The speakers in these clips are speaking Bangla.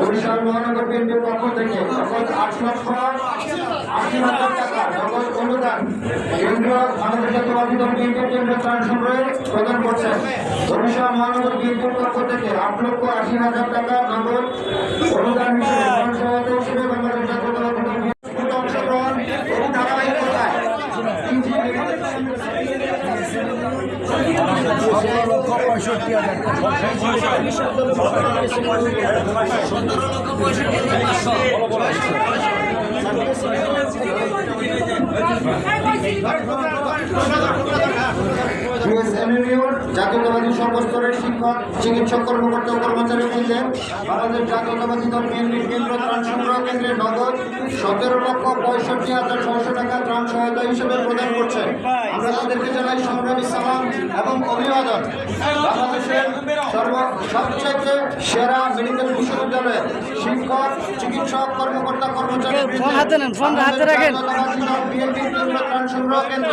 বরিশাল মহানগর বিএনপির পক্ষ থেকে আট লক্ষ আশি হাজার টাকা অনুদান কেন্দ্রীয় আমাদের জাতীয়বাদী দল বিএনপির কেন্দ্রীয় ত্রাণ সংগ্রহে প্রদান লক্ষ আশি হাজার টাকা নগদ অনুদান হিসেবে সতেরো লক্ষ পঁয়ষট্টি হাজার বিএসএনএলিওর জাতীয়তাবাদী সর্বস্তরের শিক্ষক, চিকিৎসক, কর্মকর্তা কর্মচারী বললেন, বাংলাদেশ জাতীয়তাবাদী দল বিএনপির কেন্দ্র ত্রাণ সংগ্রহ কেন্দ্রে নগদ সতেরো লক্ষ পঁয়ষট্টি হাজার ছয়শো টাকা ত্রাণ সহায়তা হিসেবে প্রদান করছেন। আমরা তাদেরকে জানাই সংগ্রামী সালাম এবং অভিবাদন। বাংলাদেশের সর্ব সবচেয়ে সেরা মেডিকেল বিশ্ববিদ্যালয়ের শিক্ষক চিকিৎসক কর্মকর্তা কর্মচারী ফোন হাতে নেন, ফোন হাতে রাখেন। কেন্দ্র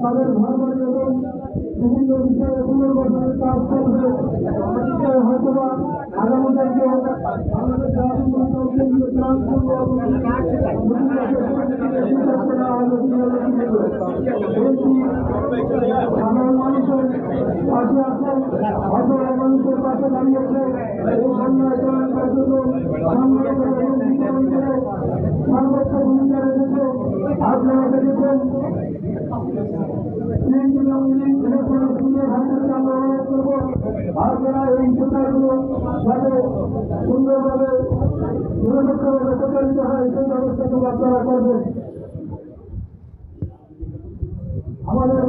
তাদের ঘরবাড়ি এবং বিভিন্ন বিষয়ে কাজ করবে সেটাই হয়তোবা আগামী দিনে বাংলাদেশ জাতীয় কেন্দ্রীয় ত্রাণ সংঘ এবং সাধারণ মানুষের পাশে আছে অসহায় মানুষের পাশে দাঁড়িয়েছে এই অন্যায় চলার জন্য সর্বোচ্চ ভূমিকা রেখেছে। আপনারা দেখেছেন আমাদের